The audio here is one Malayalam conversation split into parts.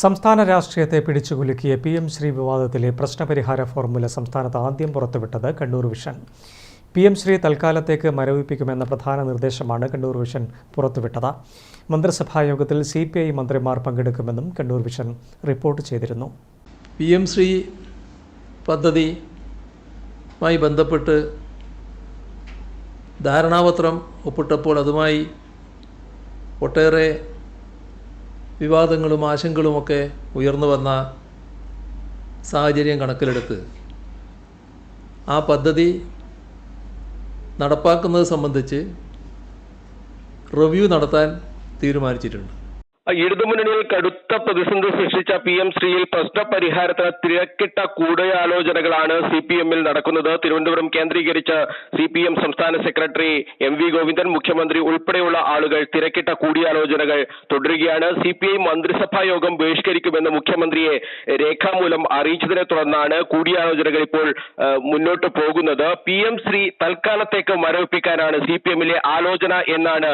സംസ്ഥാന രാഷ്ട്രീയത്തെ പിടിച്ചുകുലുക്കിയ പി എം ശ്രീ വിവാദത്തിലെ പ്രശ്നപരിഹാര ഫോർമുല സംസ്ഥാനത്ത് ആദ്യം പുറത്തുവിട്ടത് Kannur Vision. P M SHRI തൽക്കാലത്തേക്ക് മരവിപ്പിക്കുമെന്ന പ്രധാന നിർദ്ദേശമാണ് കണ്ണൂർ വിഷൻ പുറത്തുവിട്ടത്. മന്ത്രിസഭാ യോഗത്തിൽ സി പി ഐ മന്ത്രിമാർ പങ്കെടുക്കുമെന്നും കണ്ണൂർ വിഷൻ റിപ്പോർട്ട് ചെയ്തിരുന്നു. പി എം ശ്രീ പദ്ധതിയുമായി ബന്ധപ്പെട്ട് ധാരണാപത്രം ഒപ്പിട്ടപ്പോൾ അതുമായി ഒട്ടേറെ വിവാദങ്ങളും ആശങ്കകളുമൊക്കെ ഉയർന്നു വന്ന സാഹചര്യം കണക്കിലെടുത്ത് ആ പദ്ധതി നടപ്പാക്കുന്നത് സംബന്ധിച്ച് റിവ്യൂ നടത്താൻ തീരുമാനിച്ചിട്ടുണ്ട്. ഇടതുമുന്നണിയിൽ കടുത്ത പ്രതിസന്ധി സൃഷ്ടിച്ച പി എം ശ്രീയിൽ പ്രശ്ന പരിഹാരത്തിന് തിരക്കിട്ട കൂടിയാലോചനകളാണ് സി പി എമ്മിൽ നടക്കുന്നത്. തിരുവനന്തപുരം കേന്ദ്രീകരിച്ച് സി പി എം സംസ്ഥാന സെക്രട്ടറി എം വി ഗോവിന്ദൻ മുഖ്യമന്ത്രി ഉൾപ്പെടെയുള്ള ആളുകൾ തിരക്കിട്ട കൂടിയാലോചനകൾ തുടരുകയാണ്. സി പി ഐ മന്ത്രിസഭാ യോഗം ബഹിഷ്കരിക്കുമെന്ന് മുഖ്യമന്ത്രിയെ രേഖാമൂലം അറിയിച്ചതിനെ തുടർന്നാണ് കൂടിയാലോചനകൾ ഇപ്പോൾ മുന്നോട്ട് പോകുന്നത്. പി എം ശ്രീ തൽക്കാലത്തേക്ക് മരവിപ്പിക്കാനാണ് സി പി എമ്മിലെ ആലോചന എന്നാണ്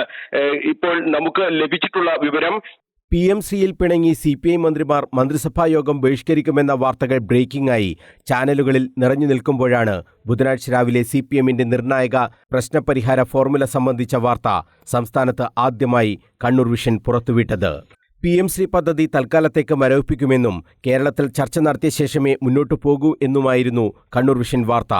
ഇപ്പോൾ നമുക്ക് ലഭിച്ചിട്ടുള്ള വിവരം. പി എം സിയിൽ പിണങ്ങി സി പി ഐ മന്ത്രിമാർ മന്ത്രിസഭാ യോഗം ബഹിഷ്കരിക്കുമെന്ന വാർത്തകൾ ബ്രേക്കിംഗ് ആയി ചാനലുകളിൽ നിറഞ്ഞു നിൽക്കുമ്പോഴാണ് ബുധനാഴ്ച രാവിലെ സി പി എമ്മിന്റെ നിർണായക പ്രശ്നപരിഹാര ഫോർമുല സംബന്ധിച്ച വാർത്ത സംസ്ഥാനത്ത് ആദ്യമായി കണ്ണൂർ വിഷൻ പുറത്തുവിട്ടത്. പി എം ശ്രീ പദ്ധതി തൽക്കാലത്തേക്ക് മരവിപ്പിക്കുമെന്നും കേരളത്തിൽ ചർച്ച നടത്തിയ ശേഷമേ മുന്നോട്ടു പോകൂ എന്നുമായിരുന്നു കണ്ണൂർ വിഷൻ വാർത്ത.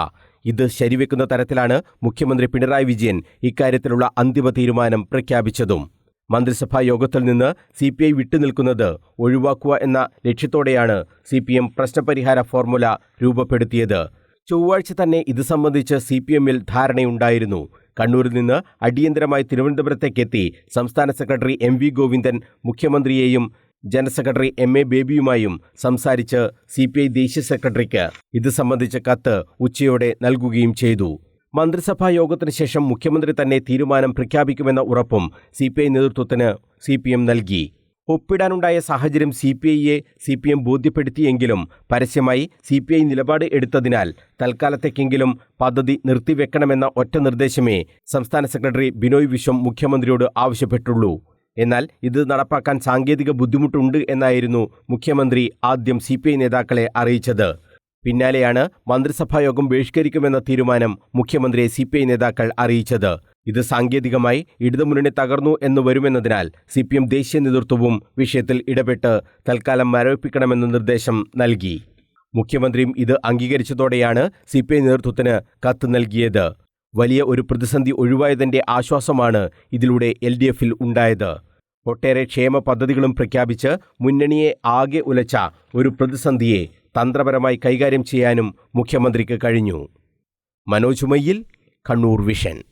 ഇത് ശരിവെക്കുന്ന തരത്തിലാണ് മുഖ്യമന്ത്രി പിണറായി വിജയൻ ഇക്കാര്യത്തിലുള്ള അന്തിമ തീരുമാനം പ്രഖ്യാപിച്ചതും. മന്ത്രിസഭാ യോഗത്തിൽ നിന്ന് സി പി ഐ വിട്ടുനിൽക്കുന്നത് ഒഴിവാക്കുക എന്ന ലക്ഷ്യത്തോടെയാണ് സി പി എം പ്രശ്നപരിഹാര ഫോർമുല രൂപപ്പെടുത്തിയത്. ചൊവ്വാഴ്ച തന്നെ ഇത് സംബന്ധിച്ച് സി പി എമ്മിൽ ധാരണയുണ്ടായിരുന്നു. കണ്ണൂരിൽ നിന്ന് അടിയന്തരമായി തിരുവനന്തപുരത്തേക്കെത്തി സംസ്ഥാന സെക്രട്ടറി എം വി ഗോവിന്ദൻ മുഖ്യമന്ത്രിയെയും ജനറൽ സെക്രട്ടറി എം എ ബേബിയുമായും സംസാരിച്ച് സി പി ഐ ദേശീയ സെക്രട്ടറിക്ക് ഇത് സംബന്ധിച്ച കത്ത് ഉച്ചയോടെ നൽകുകയും ചെയ്തു. മന്ത്രിസഭാ യോഗത്തിന് ശേഷം മുഖ്യമന്ത്രി തന്നെ തീരുമാനം പ്രഖ്യാപിക്കുമെന്ന ഉറപ്പും സി പി ഐ നേതൃത്വത്തിന് സി പി എം നൽകി. ഒപ്പിടാനുണ്ടായ സാഹചര്യം സി പി ഐയെ സി പി എം ബോധ്യപ്പെടുത്തിയെങ്കിലും പരസ്യമായി സി പി ഐ നിലപാട് എടുത്തതിനാൽ തൽക്കാലത്തേക്കെങ്കിലും പദ്ധതി നിർത്തിവെക്കണമെന്ന ഒറ്റ നിർദ്ദേശമേ സംസ്ഥാന സെക്രട്ടറി ബിനോയ് വിശ്വം മുഖ്യമന്ത്രിയോട് ആവശ്യപ്പെട്ടുള്ളൂ. എന്നാൽ ഇത് നടപ്പാക്കാൻ സാങ്കേതിക ബുദ്ധിമുട്ടുണ്ട് എന്നായിരുന്നു മുഖ്യമന്ത്രി ആദ്യം സി നേതാക്കളെ അറിയിച്ചത്. പിന്നാലെയാണ് മന്ത്രിസഭായോഗം ബഹിഷ്കരിക്കുമെന്ന തീരുമാനം മുഖ്യമന്ത്രിയെ സി പി ഐ നേതാക്കൾ അറിയിച്ചത്. ഇത് സാങ്കേതികമായി ഇടതുമുന്നണി തകർന്നു എന്ന് വരുമെന്നതിനാൽ സി പി എം ദേശീയ നേതൃത്വവും വിഷയത്തിൽ ഇടപെട്ട് തൽക്കാലം മരവിപ്പിക്കണമെന്ന നിർദ്ദേശം നൽകി. മുഖ്യമന്ത്രിയും ഇത് അംഗീകരിച്ചതോടെയാണ് സി പി ഐ നേതൃത്വത്തിന് കത്ത് നൽകിയത്. വലിയ ഒരു പ്രതിസന്ധി ഒഴിവായതിന്റെ ആശ്വാസമാണ് ഇതിലൂടെ എൽ ഡി എഫിൽ ഉണ്ടായത്. ഒട്ടേറെ ക്ഷേമ പദ്ധതികളും പ്രഖ്യാപിച്ച് മുന്നണിയെ ആകെ ഉലച്ച ഒരു പ്രതിസന്ധിയെ തന്ത്രപരമായി കൈകാര്യം ചെയ്യാനും മുഖ്യമന്ത്രിക്ക് കഴിഞ്ഞു. മനോജ് മയ്യിൽ കണ്ണൂർ വിഷൻ.